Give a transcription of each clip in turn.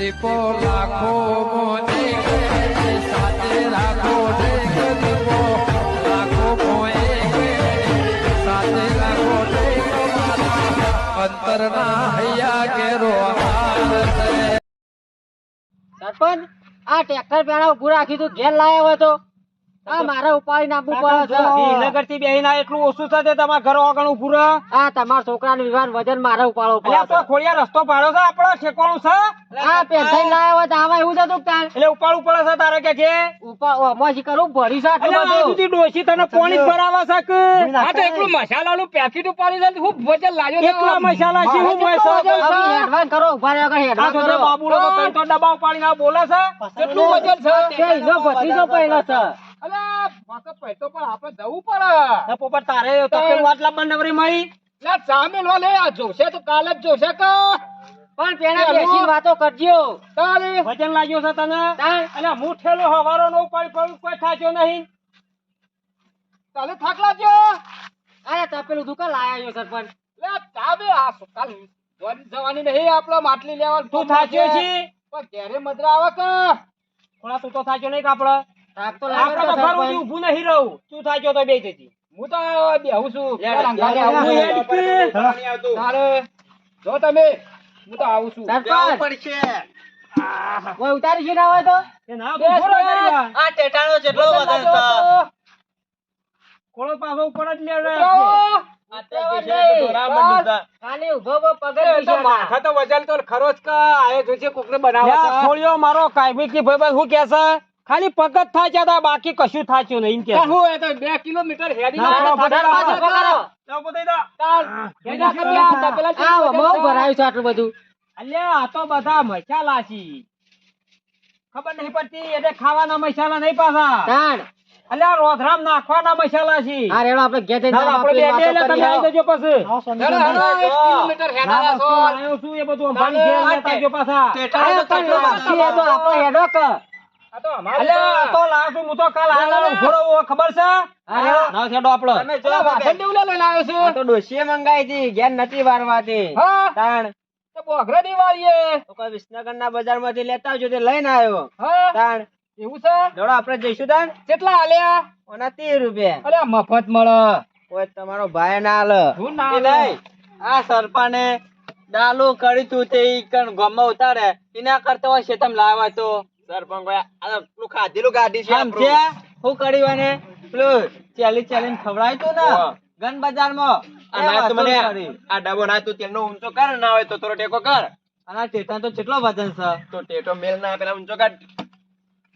દીપો લાખો મોને સાથે રાખો સરપંચ, આ ટ્રેક્ટર પેલા ઉભું રાખ્યું તું ઘેર લાયા હોય તો? આ મારે ઉપાડી નાખવું પડે છે. થી બેહીને આ એટલું ઓછું છે તે તમારા ઘર આગળ ઉભું રહે. આ તમારા છોકરાનું વિવાન વજન મારે ઉપાડવું પડે તો ખોડિયા રસ્તો પાડો છે આપણો ઠેકાણું છે. છે. આ પેન્શન લાયા હોય તો આમાં એવું થતું તાર એટલે ઉપાડવું પડે છે તારે કે કે? ઉપર ઓમાં કરું ભરી છે આટલું બધું. સુધી તને પોણી ભરાવા છે કે? આ તો એકલું મસાલાનું પેકેટ ઉપાડી છે હું વજન લાગ્યો છે. એકલા મસાલા છે હું મસાલા? હેડવાન કરો ઊભા રહ્યો કે હેડવાન કરો. બોલે છે કેટલું વજન છે? તે ઈનો ભત્રીજો પહેલો છે. અલ્યા પાછો પણ આપણે જવું પડે. પોપટ તારે તો પેલું વાત નવરી મળી? લે સામે લો લે આ જોશે તો કાલે જ જોશે કે. પણ પેલા પેલું- વાતો કરજો. તારે. વજન લાગ્યો છે તને? તાણ. હું ઠેલો હવારો નો ઉપાડી કોઈ થાક્યો નહીં. કાલે થાક લાગ્યો? અરે તપેલું દુકાન લાયા છો સરપંચ લે આ જવાની નહીં આપડે માટલી લેવાનું તું થાક્યો છે. પણ ઘેરે મજરા આવે કે? થોડા તું તો થાક્યો નહીં કે ઊભું નહીં રહું તું થાક્યો તો બે જતી. હું તો બેહું છું. જો તમે હું તો આવું છું. કોઈ ઉતારી છે ના હોય તો. આ જેટલો તો. કોળો પાછો ઉપર જ મારો કાયમી કે ભાઈ શું કે છે? ખાલી પગત થાચ્યા તા બાકી કશું થાચ્યું નહીં કે હું એ તો 2 કિલોમીટર હેડી ના, ના ના, ના, ના. કરો. કરી. ભરાયું છે આટલું બધું અલ્યા આ તો બધા મસાલા છે ખબર નહીં પડતી એટલે ખાવાના મસાલા નહીં પાછા તાણ અલ્યા રોધરામ નાખવાના મસાલા છે આ રેડો આપણે ઘેર જઈને આપણે બે બે વાતો તમે આવી જજો પછી હેડો, હેડો, એક કિલોમીટર હેડા છો. લાયો છું એ બધું અંબાણી ઘેર લેતા જો પાછા એ તો આપણે હેડો કે. આ તો અમારે અલ્યા આ તો લાવ છું હું તો કાલ આલા ઊભો રહું, ખબર છે? હા, હેડો. ના બજાર બજારમાંથી લેતા આવજો તે લઈને આવ્યો. તાણ. એવું છે? દોડો આપડે જઈશું તાણ? કેટલા આલ્યા? ઓના ત્રીસ રૂપિયા. અલ્યા મફત મળે. કોઈ તમારો ભાઈ ના આલે હું ના નહીં આ સરપાને ડાલો કરી તું તે ઈ કણ ગોમાં ઉતારે. એના કરતા હોય છે શેતમ લાવા તો. સરપંચ આ પેલું ખાધેલું ગાડી છે શું કર્યું અને પેલું ચાલી ચાલીને ખવડાય તો ને? ગન બજારમાં. આ તો મને આ ડબો ના તું તેલનો ઊંચો કર ના હોય તો થોડો ટેકો કર. અને ટેટા તો કેટલો વજન છે? તો ટેટો મેલ ના પેલા ઊંચો કર.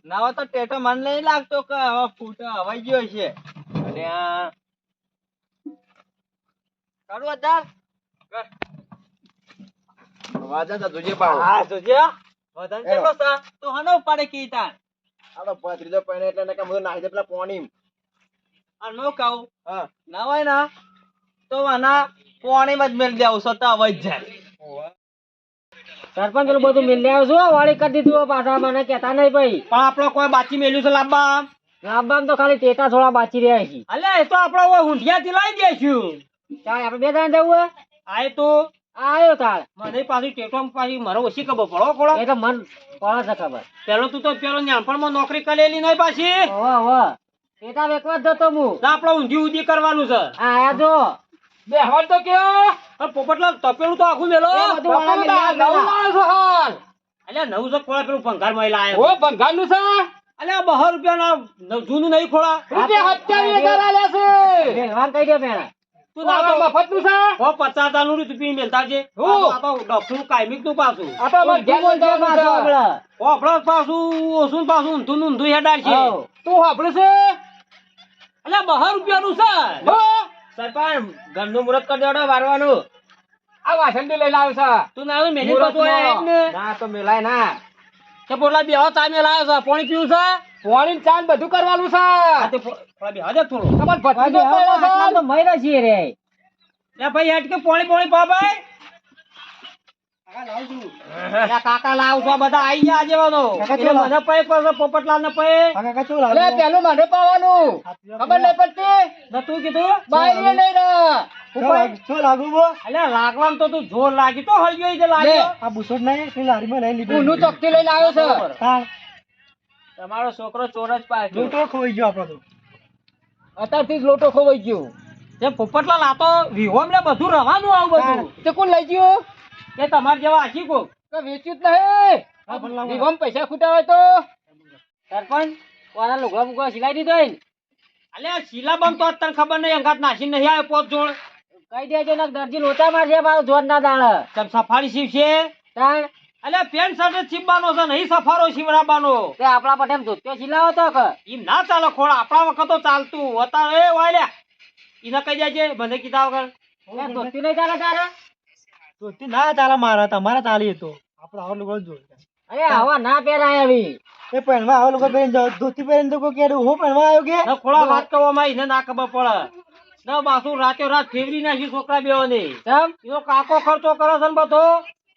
ના હોય તો ટેટો મને નહીં લાગતો કે હવે ફૂટ હવાઈ ગયો છે અને આ કરું અત્યાર? વાજન તો જોજે પાવ હા જોજે વજન કેટલો છે તું હનો ઉપાડે કી તાર આ તો પત્રીજો પહેણે એટલે ને કે બધું દે પેલા પોણી અને હું કહું હા. ના તો આના પોણીમાં જ મેળ દેવું છો અવાજ જાય. સરપંચ પેલું બધું મિલ છું વાળી કરી દીધું પાછા મને કેતા નહીં ભાઈ. પણ આપણો કોઈ બાચી મેલ્યું છે લાંબા લાંબામાં તો ખાલી ટેટા થોડા બાચી રહ્યા છે. અલે એ તો આપણો ઓય ઊંધિયાથી લાવી દેશું ચાલ આપણે બે જણા જવું? આ તો આયો તાળ મને પાછી ટેટો પાછી મારો ઓછી ખબર પડો પડો એટલે મન પડે છે ખબર. પેલો તું તો પેલો નાનપણમાં નોકરી કરેલી નહીં પાછી. ટેટા વેકવા જતો હું આપણે ઊંધી ઊંધી કરવાનું છે. આયા જો. બે હાલ તો કયો. પોપટલાલ તપેલું તો આખું મેલો. નવું છે અલ્યા નવ સો ખોળા પેલું ભંગારમાં લાયો ઓ ભંગારનું છે? અલ્યા બહાર રૂપિયા ના જૂનું નહીં ખોળા. રૂપિયા સત્યાવીસ હજાર આલ્યા છે. કહી દે પેલા તું ના આ તો મફતનું છે? હો પચાસનું રૂપિયા મેલતા છે હું? આ તો ડફનું કાયમિકનું પાછું. આ તો અમારે ઘેર લઈ જવાનું પાછો ઓછું ને પાછું ઊંધું ને ઊંધું હેડાર છે. તું સાંભળે છે? અલ્યા બહાર રૂપિયા નું છે. હો? સરપંચ ઘરનું મુહૂર્ત કરી દેવડો વારવાનું. આ વાસણ લઈને આવ્યો છે. તું ના મેલી પાછું આયા જ ને. ના તો મેલાય ના. તે છે. પાણી પીવું છે? પાણી ચાન બધું કરવાનું છે. આ તે પો- પોટલા બેહો દે થોડું. તમારે ભાઈ, ભત્રીજો પડ્યો છે. આટલા તો મર્યા છીએ રે? લે ભાઈ હેડ કે પાણી પાણી પા કાકા લાવ છો બધા આઈ ગયા આજેવાનો કાકા એટલે ચલો. મને પે પોપટલાલ ને પે. પેલું મને પાવાનું. ખબર નહીં પડતી? તું કીધું? બાયરીએ નહીં રે લાગુ બો અલ્યા લાગવાનું તો તું જોર લાગી તો હળગ્યો ઈ જે લાગ્યો. આ બુસોટ નહીં તે લારીમાં લીધો. ઊનું ચોકથી લઈને આવ્યો છે. તમારો છોકરો ચોર જ પાછો લૂંટો ખોઈ ગયો આપણો તો. અત્યારથી જ લોટો ખોવાઈ ગયો. તે પોપટલાલ આ તો વિહોમ ને બધું રવાનું આવું બધું. તે કોણ લઈ ગયો? એ તમાર જેવા આખી કો તો વેચ્યું જ નહીં. વિવમ પૈસા ખૂટા હોય તો. સરપંચ કોના લુગડા મુગડા સિલાઈ દીધો ઈને. અલ્યા શીલા બમ તો તને ખબર નહીં અંગાત નાસી નહીં આવે પોત જોડ કહી દેજો ને દરજી લોચા મારશે મારો જોર ના દાણ. તમ સફારી શિવ છે તાણ અલ્યા પેન્ટ શર્ટ ચીબવાનો છે નહીં સફારો શિવરાબાનો. તે આપણા પટેમ ધોત્યો સિલાવો તો કે? એમ ના ચાલે ખોળ આપણા વખત તો ચાલતું. હતા એ વાયલ્યા ઈને કહી છે મને કીધા વગર. એ ધોતી નહીં ચાલે તારે? ધોતી ના ચાલે મારા તમારા ચાલી તો. આપણે આવો લોકો જ અરે આવા ના પહેરાય આવી. એ પહેરવા આવો લોકો પહેરીને જાઓ. ધોતી પહેરીને તો કોઈ કેરું હું પહેરવા આવ્યો કે? ખોળા વાત કરવામાં એને ના ખબર પડે. ના બાસુ રાતે રાત ફેરવી નાખી છોકરા બેઓને. કેમ? એનો કાકો ખર્ચો કરો છે ને બધો?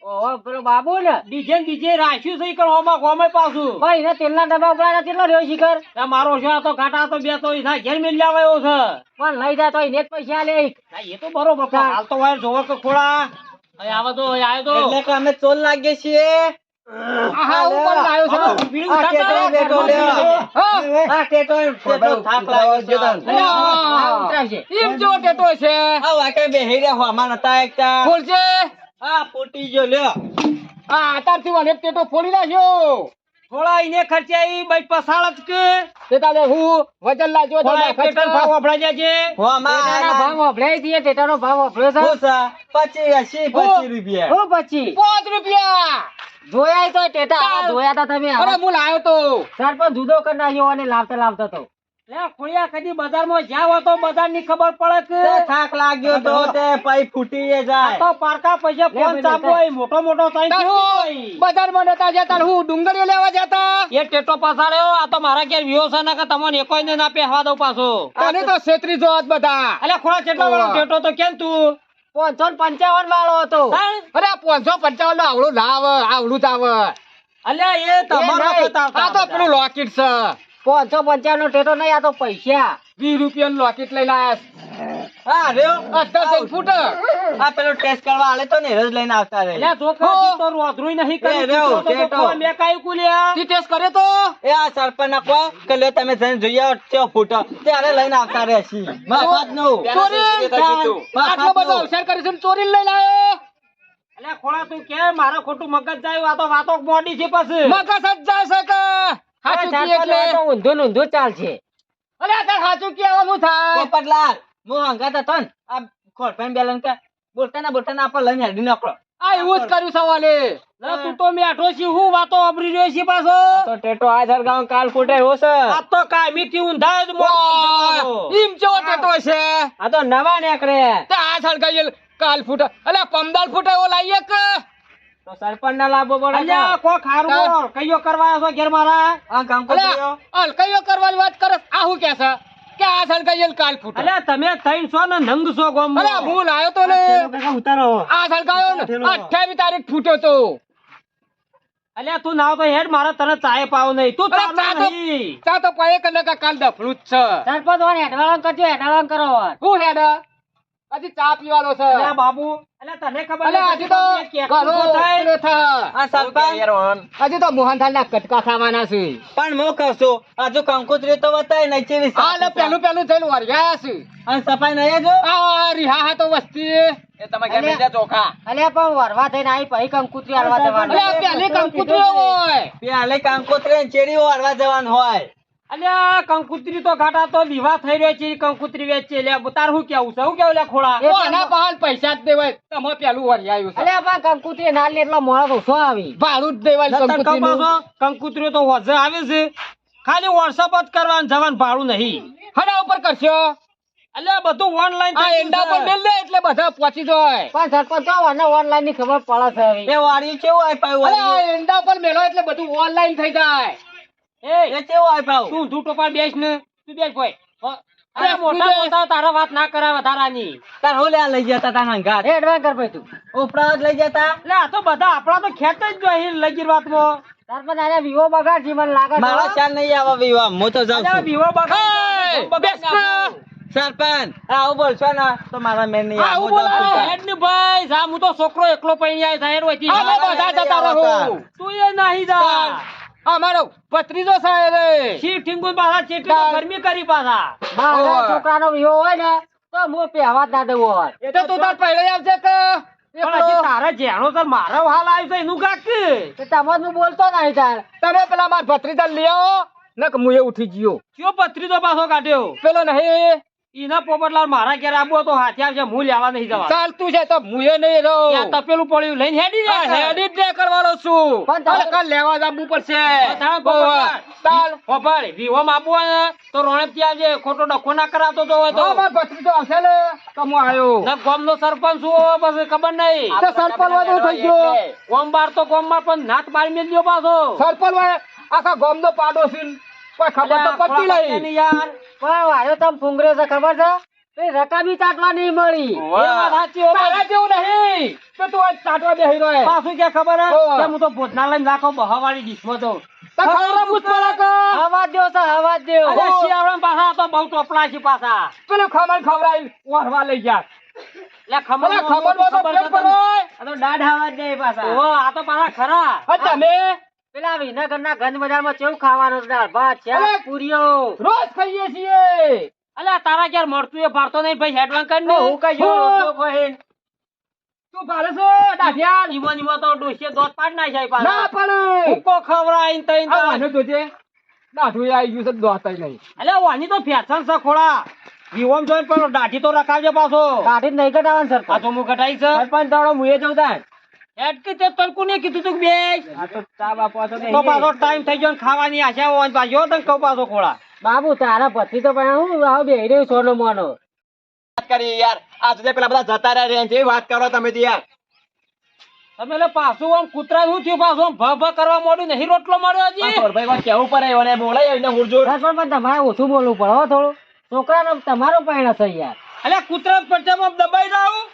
ઓહો પેલો બાબુ ને? ડીજે ડીજે બીજે રાખ્યું છે હોમાં ગોમે પાછું? ભાઈ એને તેલના ડબ્બા ઉપડાયા કેટલો રહ્યો શિખર? મારો છે આ તો ઘાટા તો બે તો ઘેર મેલ આવ્યો છે. પણ લઈ જાય તો એને જ પૈસા લે ના, એ તો બરોબર પણ હાલ તો વાયર જોવો કે ખોડા અહીં આવો તો અહીં તો. એટલે કે અમે ચોલ લાગીએ છીએ. આહા ઉપર લાવ્યો છે. બીડી આ બેટો લ્યો. આ ટેટો ટેટો થાક લાગ્યો છે તને. આ ઉતરાશે. એમ જો ટેટો છે. આ વાંકે બેહી રહ્યા હોમાં નતા એકતા. બોલશે આ પોટી જો લ્યો. આ અત્યારથી મને ટેટો ફોડી નાખ્યો. થોડા ઇને ખર્ચા ઈ બાઈ પસાળ જ કે. તે તારે હું વજન લાગ્યો તો થોડા એક ભાવ છે હોમાં ટેટાના આ- ભાવ વપરાય દીએ ટેટાનો ભાવ વપરાયો છે. શું છે? પચીસ એંસી રૂપિયા. હો પછી પાંચ રૂપિયા. જોયા તો ટેટા જોયા તા તમે અરે. હું લાવ્યો તો. સરપંચ જુદો કરી નાખ્યો અને લાવતા લાવતા તો. લે ખોડિયા કદી બજારમાં જ્યાં હોય બજારની ખબર પડે કે? થાક લાગ્યો તો તે પઈ ફૂટી જાય. તો પારકા પૈસા ફોન ચાપો મોટો મોટો સાઈઝ તાર બજારમાં નતા જતા હું ડુંગળીઓ લેવા જતા. એ ટેટો પસાડ્યો આ તો મારા ઘેર વિયો છે કે તમને એકોય ને ના પહેવા દઉં પાછો. તને તો છેતરી જો બધા. અલ્યા ખોળા કેટલો વાળો ટેટો તો કેમ તું? પાંચસો પંચાવન વાળો હતો? અરે પાંચસો પંચાવન આવડું લાવ આવડું જ આવે. અલ્યા એ તમારો આ તો પેલું લોકેટ છે. પાંચસો પંચાવન ટેટો નહીં આ તો પૈસા. વીસ રૂપિયાનું લોકેટ લઈ લાયા હા રહ્યો. અત્યારે ફૂટ. આ પેલો ટેસ્ટ કરવા આલે તો ને રજ લઈને આવતા રહે. અલ્યા જોખા તો રોધરુંય નહીં કર્યું. એ ટેટો તો ટેટો. ખોળા મેં કાંઈ કુલ્યા. તી ટેસ્ટ કરે તો. એ આ સરપંચ ના કહો કે લ્યો તમે જઈને જોઈ આવો ચો ફૂટો. ત્યારે લઈને આવતા રહે છી. મફતનું ચોરી! આટલો બધો અવસર કરીશું ચોરી લઈ લાયો અલ્યા ખોળા તું કે મારે ખોટું મગજ જાય આ તો વાતો મોડી છે પછી. મગજ જ જાય છે કે. હાચું કી? એટલે તો ઊંધું ને ચાલશે. અરે તાર હાચું કી આવો હું થાય? પોપટલાલ હું હંગાત હતો ને આ ખોરપાઈ બેલન કે બોલતા ના બોલતા ના આપણે લઈને હેડી નીકળો. આ એવું જ કર્યું સવાલે. તું તો મેઠો છી હું વાતો અબરી રહ્યો છી પાછો. તો ટેટો આ સરગામ કાલ ફૂટે હો છે આ તો કાયમી થી ઊંધા જ છે. ઈમ ચો ટેટો છે? આ તો નવા નેકરે તે આ સળગાયેલ કાલ ફૂટ અલે પમદાલ ફૂટ ઓ લાવીએ કે? તો સરપંચ ના લાભો પડે કો? ખારું બોલ કરવા છો ઘેર મારા? આ અલે કર્યો હલકઈઓ કરવાની વાત કરે આ હું કે છે? કે આ કાલ ફૂટ. અલ્યા તમે ત્રણ છો ને નંગ છો ગોમ અરે હું લાયો તો ને. ઉતારો આ સળગાયો ને અઠ્યાવીસ તારીખ ફૂટ્યો તો. અલ્યા તું નાવ તો હેડ મારા તને ચાય પાવ નહીં. તું ચાલુ નહીં. ચા તો પાયે કલાક કાલ દફડું જ છે. સરપંચ વાળા કરજો હેડવાળા કરો. હું હેડ? હજી ચા પીવાનો છે. અલ્યા બાબુ અલ્યા તને ખબર હજી તો ઘણો થાય? આ સરપંચ હજી તો મોહનથાલ ના કટકા ખાવાના છે. પણ મો કહું છું હજુ કંકોત્રી તો વતાય નહીં ચેવી હા એટલે પેલું પેલું થયેલું વરિયા છે. અને સફાઈ નહીં જો? આ રિહા હા તો વસ્તી એ. તમે ચોખા અલ્યા પણ વરવા થઈને આવી પછી કંકુતરી હાલવા જવાનું. અલે પેલી કંકુતરો હોય. પેલે કંકોત્રી ને ચેડી વરવા જવાનું હોય. અલ્યા કંકુત્રી તો ઘાટા તો વિવાહ થઈ રહ્યો છે કંકુત્રી વેચે લે. તાર શું કેવું છે? શું કેવું લે ખોળા? એ આના પૈસા જ દેવાય. તમે પેલું વરિયાયું છે. અલ્યા પણ કંકુત્રી ના લે એટલો મોડો ઓછો આવી? ભાડું જ દેવાય કંકુત્રી તો વજે આવે છે. ખાલી વોટ્સઅપ જ કરવાનું જવાનું ભાડું નહીં. હડા ઉપર કરશો. અલ્યા બધું ઓનલાઈન આ એંડા પર મેલ દે એટલે બધા પહોંચી જાય. પણ સરપંચ તો મને ઓનલાઈનની ખબર પડે છે એ વાડી કેવું આઈ પાયું એંડા પર મેલો એટલે બધું ઓનલાઈન થઈ જાય. એ કેવું તું તું ટોપા બેસ ને. તું બેસ ભાઈ. અરે અરે મોટા મોટા તારા વાત ના કરાવે વધારાની તાર હું લઈ જતા તા હંગાત હેડવા કર ભાઈ તું. ઉપરા લઈ જતા. એટલે આ તો બધા આપણા તો ખેંચ જ જો અહીં લગીર વાતમાં. સરપંચ આને વિવો બગાડ છે મને લાગે મારા ચાલ નહીં આવે વિવાહ હું તો જાઉં છું. વિવો બગાડ હે, બગાડ બેસ ને. સરપંચ. આવું બોલશો ને તો મારા મેન નહીં આવું. બોલાવે. હેડ ને ભાઈ. જા હું તો છોકરો એકલો પૈણી આય સાહેબ વચ્ચે બધા જતા રહો. તું એ નહીં જા. અમારો પત્રીજો સાહેબ શિફ્ટિંગ કોઈ પાછા ચેટલી ગરમી કરી પાછા. મારા છોકરાનો વિયો હોય ને તો મો પહેવા ના દઉં હોત. એટલે તું તાર પહેલે આવશે કે. તારે જેનો તાર મારો હાલ આવ્યો છે એનું કાક? તો તમે હું બોલતો નહીં તાર. તમે પેલા માર ભત્રીજા લઈ આવો ને કે ઉઠી ગયો. કયો ભત્રીજો પાછો કાઢ્યો? પેલો નહીં. ઈના પોપટલાલ મારા ઘેર આબુ તો હાથે આવશે હું લેવા નહીં જવા ચાલતું છે તો મુએ નહીં રહો. તપેલું પડ્યું લઈને હેડી જા હેડી જ કરવાનો છું. પણ કાલ લેવા જવું પડશે. તાલ પોપડ વિવો માં ને તો રોણેપ ત્યાં જે ખોટો ડખો ના કરાતો તો હોય તો. માર ભત્રીજો આવશે ને તો હું આવ્યો. ને ગામનો સરપંચ છું બસ ખબર નહીં. તો સરપંચ વાળો થઈ ગયો. ગોમ બાર તો ગોમમાં પણ નાત મારી મેલ્યો પાછો. સરપંચ આખા ગોમ નો પાડો છે કોઈ ખબર તો પડતી નહીં. યાર. પણ વાયો તમે ફૂંગર્યો છે ખબર છે? પેલી રકાબી ચાટવા નહીં મળી. તારા જેવું નહીં. તો તું આજ ચાટવા બેહી રહ્યો પાછું ક્યાં ખબર હે? કે હું તો ભોજનાલય નાખો બહાવાળી ડીશમાં તો હવા દ્યો છે હવા દ્યો. અરે શિયાળામાં પાછા તો બહુ ટોપલા છે પાછા. પેલું ખમણ ખવડાવી ઓરવા લઈ ગયા. લે ખમણ ખમણ તો પેટ પર હોય આ તો દાઢ હવા દે પાછા. ઓ આ તો પાછા ખરા. તમે? પેલા વિનગરના ગંજ બજારમાં કેવું ખાવાનું દાળ ભાત પૂરીઓ. રોજ ખાઈએ છીએ. અલ્યા તારા ક્યારે મળતું એ ભરતો નહીં ભાઈ હેડવાન કરી હું કઈ ભાઈ તું ભારે છે દાઢિયા ઈમો ઈમો તો ડોસીએ દોત પાડ નાખ્યા પાછા. ના પડે. હુક્કો ખવરાઈન તઈન તો આને જોજે દાઢું આવી ગયું છે દોતાય નહીં. અલે વાની તો ફેશન છે ખોળા. જીવમ જોઈન પણ દાઢી તો રખાવજે પાછો. દાઢી જ નહીં કઢાવવાનું આ પાછો તો હું કટાઈ છે સરપંચ દાડો મુએ જવું તાર તે તરકુ ને કીધું તું કે આ તો ચા બાપો તો તો પાછો ટાઈમ થઈ ગયો ને ખાવાની આશા હોય પાછો. તને કહું પાછો ખોળા. બાબુ તારા પતિ તો પણ હું આવ બેહી રહ્યું સોનો મોનો. વાત કરી યાર. આ સુધી પેલા બધા જતા રહ્યા છે વાત કરો તમે તો યાર. તમે એટલે પાછું આમ કૂતરા શું થયું? પાછું આમ ભ ભ કરવા માંડ્યું? નહીં રોટલો મળ્યો હજી? ભાઈ કેવું પડે? એને બોલાય એને ઉર્જો પણ તમારે ઓછું બોલવું પડે હો થોડું. છોકરાનો તમારો પરિણ છે યાર. એટલે કૂતરા પટ્ટામાં દબાઈ જાઉં?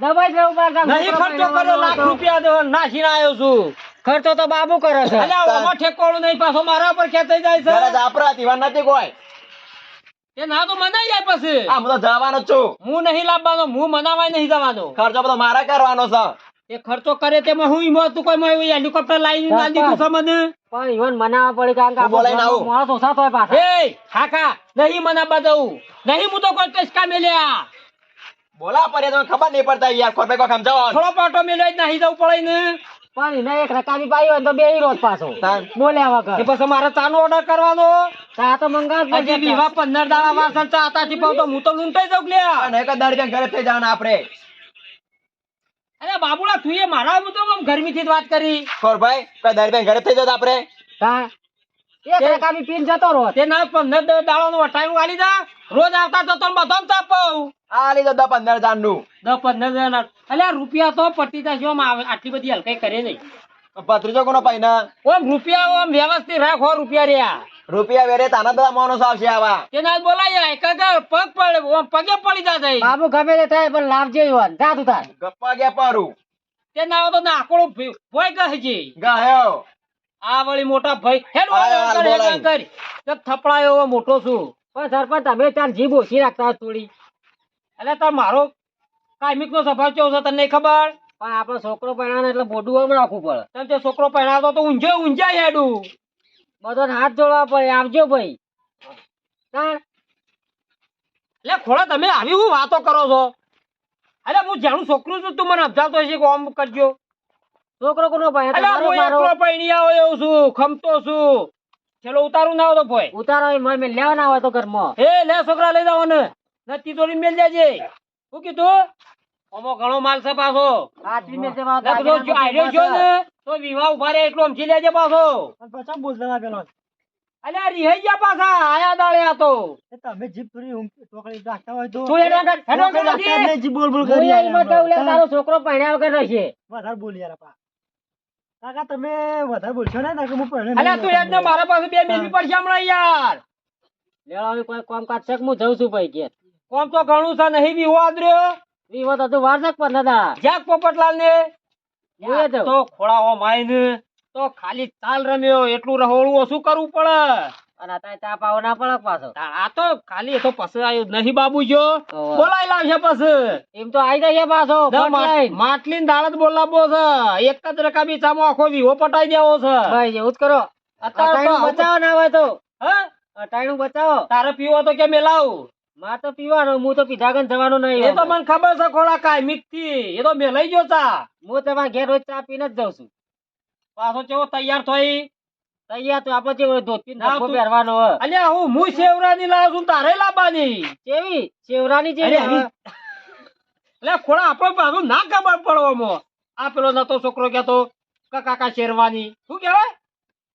દબાઈ જવું પડે નહીં ખર્ચો કર્યો લાખ રૂપિયા તો નાસીને આવ્યો છું. ખર્ચો તો બાબુ કરે છે. અલ્યા નહીં પાછો મારા પર ખેંચાઈ જાય છે? જ આપરા દીવાન નથી કોઈ. એ ના તો મનાઈ જાય પછી. આ હું તો જવાનો છું. હું નહીં લાવવાનો હું મનાવાય નહીં જવાનો. ખર્ચો બધો મારા કરવાનો છે. એ ખર્ચો કરે તેમાં હું ઈમો તું કોઈ માં હેલિકોપ્ટર લાવી ના દીધું છે મને? પણ ઈવન મનાવા પડે કારણ કે હું બોલાઈને માણસ ઓછા થાય પાછા. એ હાકા નહીં મનાવા દઉં. નહીં હું તો કોઈ ટચકા મેલ્યા. બોલા પડે તો ખબર નહીં પડતા યાર ખોટ કોઈ સમજાવો થોડો પાટો મેલ્યો જ નહીં જવું પડે ને. પણ એને એક રકાબી પાઈ હોય તો બે રોજ પાછો. બોલ્યા એ વગર પછી મારે ચાનો ઓર્ડર કરવાનો? ચા તો મંગાવ પછી વિવાહ પંદર દાડા વાસણ ચા આતાથી પાવ તો હું તો લૂંટાઈ જાઉં લ્યા. અને એક દાડી ઘરે થઈ જવાના આપણે. અરે બાબુડા તું એ મારા હું તો ગરમી થી વાત કરી. ખોરભાઈ કઈ દાડી ઘરે થઈ જાવ આપણે. એક રકાબી પીને જતો રહો તે ના પંદર દાડાનો ટાઈમ જા. રોજ આવતા જતો ને બધાને તાપવ આ લીધો દસ પંદર હજારનું દસ પંદર જણા અલ્યા રૂપિયા તો પટી તા આવે- આટલી બધી હલકાઈ કરે નહીં. પત્રીજો કોનો પૈના ઓમ રૂપિયા ઓમ વ્યવસ્થિત રાખો રૂપિયા રહ્યા. રૂપિયા વેરે તાના બધા માણસો આવશે આવા. તેના બોલાય કાકા પગ પડે ઓમ પગે પડી જાય બાબુ ગમે તે થાય પણ લાભ જેવું જા તું તાર. ગપ્પા ગયા પારું તે ના તો નાકોડો ભોય આ વળી મોટા ભાઈ હેડ કર, હેડ બોલાય. થપડાયો એવો મોટો છું. પણ સરપંચ તમે તાર જીભ ઓછી રાખતા થોડી. એટલે તાર મારો કાયમિક નો સ્વભાવ કેવો છે તને ખબર? પણ આપણો છોકરો પહેણાને એટલે મોઢું આમ રાખવું પડે. તમે તે છોકરો પહેરાતો તો ઊંઝે ઊંઝા હેડું. બધાને હાથ જોડવા પડે. આવજો ભાઈ. એટલે ખોળા તમે આવી હું વાતો કરો છો? અરે હું જાણું છોકરું છું તું મને સમજાવતો હશે કે આમ કરજો. છોકરો કોનો ભાઈ? અરે હું એકલો પૈણિયા હોય એવું છું ખમતો છું. છેલો ઉતારું ના આવતો ભાઈ ઉતારો એ મને લેવાના હોય તો ઘરમાં. એ લે છોકરા લઈ જાવ ને. નથી તોડી મેલ જાજે શું કીધું? અમો ઘણો માલ છે પાછો. મેં ને ને તો વિવાહ ઊભા રહે એટલો સમજી લેજે પાછો. પછી બોલતા ના પેલો અલ્યા રિહાઈ ગયા પાછા. આયા દાડે આ તો. એ તમે જીભ થોડી ઊંઘ- રાખતા હોય તો તું એના જીભ બોલ બોલ કરી. તારો છોકરો પહેણ્યા વગર રહેશે. વધારે બોલ યાર આપા. કાકા તમે વધારે બોલશો ને નકર હું પહેણે અલ્યા તું હેડ મારા પાસે બે મેલવી પડશે હમણાં યાર. લેવા હવે કોઈ કામ કાજ છે કે હું જઉં છું ભાઈ કે કોમ તો ઘણું છે નહીં વિવો આદર્યો વિવો તો તું વાર છે કે પંદર દાડા? પોપટલાલ ને? હું. તો ખોળાઓ માઈને તો ખાલી ચાલ રમ્યો એટલું રહોળું શું કરવું પડે. અને ચા પાવો ના પડે પાછો. આ તો ખાલી એ તો પછી આવ્યો નહીં બાબુ જો. બોલાઈ લાવશે પછી. એમ તો આઈ જાય પાછો ના, ફટ મા- લઈને. માટલી દાળ જ બોલાવો છે. એક જ રકાબી ચામો આખો વિવો પટાઈ દેવો છે. ભાઈ એવું જ કરો. અત્યારે બચાવો ના હોય તો. હા? અટાણું બચાવો. તારે પીવો તો કે મેલાવ? માં તો પીવાનો હું તો પીધાગન જવાનો નહીં એ તો મને ખબર છે ખોળા કાયમિકથી એ તો મેલાઈ ગયો ચા. હું તમારા ઘેર રોજ ચા પીને જ જાઉં છું. પાછો કેવો તૈયાર થઈ? તૈયાર તો આપણે જે ધોતી ના, પહેરવાનો અલ્યા હું હું શેવરાની લાવ છું તારે લાવવાની. કેવી? શેવરાની જેવી એટલે ખોળા આપણો પાછું ના ખબર પડવામાં આ પેલો નતો છોકરો કહેતો કાકા શેરવાની. શું કહેવાય?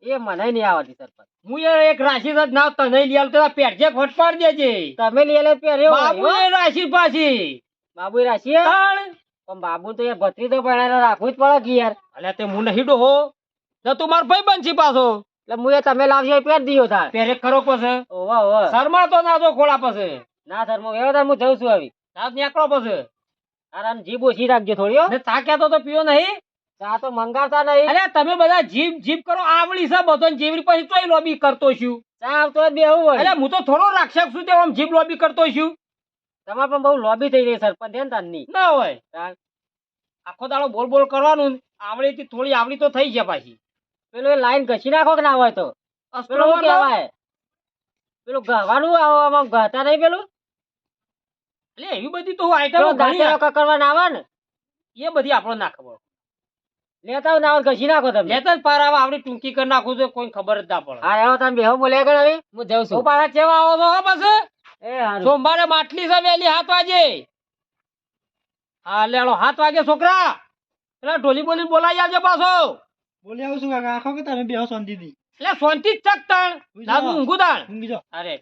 એ મને નહીં આવડતી સરપંચ. હું એક રાશિ જ ના તને લઈ આલ તો પેટજે ફટફાડ દેજે. તમે લીએલે પહેર્યો બાબુ એ રાશિ પાછી. બાબુ રાશિ. પણ બાબુ તો યાર ભત્રી તો ભણાયેલો રાખવું જ પડે કે યાર. અલ્યા તે હું નહીં ડોહો તો તું મારો ભાઈ બનશી પાછો. એટલે મુએ તમે લાવજો પેર પહેર દીયો તાર પેરે ખરો પછી. ઓવા ઓવા. શર્મા તો ના જો ખોળા પછી. ના સર હું એવા હું જઉં છું હવે તાર નીકળો પછી. આરામ જીભ ઓછી રાખજો થોડી હો. ને તાક્યા તો તો પીઓ નહીં. ચા તો મંગાવતા નહીં. અરે તમે બધા જીભ જીભ કરો આવડી છે બધો જીવડી પછી તોય લોબી કરતો છું. ચા આવતો બેહવું હોય. અરે હું તો થોડો રાક્ષક છું તે આમ જીભ લોબી કરતો છું. તમારે પણ બહુ લોબી થઈ ગઈ સરપંચ ને તારની ના. હોય. આખો દાડો બોલ બોલ કરવાનું આવડી થી થોડી આવડી તો થઈ જાય પાછી. પેલું લાઈન ઘસી નાખો કે ના હોય તો? પેલું શું કહેવાય? પેલું ગવાનું આમાં ગહતા નહીં પેલું? એટલે એવી બધી તો આઈટમો દાંતેલો ના આવે ને? એ બધી આપણો ના ખબર. લેતા ના આવે ઘસી નાખો તમે. લેતા પાર આવે આવડી ટૂંકી કરી નાખું છું કોઈ ખબર જ ના પડે. હા એવો તમે બેહો બોલ્યા કર હવે. હું જઉં છું. પાછા કેવા આવો છો બસ એ સોમવારે માટલી છે વહેલી સાત વાગે. હા લેણો સાત વાગે છોકરા. એટલે ઢોલી બોલી બોલાઈ આવજો પાછો. બોલી આવું છું કાકા? આખો કે તમે બેહો શાંતિથી. એટલે શાંતિ જ ચક તણ. ના ઊંઘું તાણ. ઊંઘી જાઓ. અરે.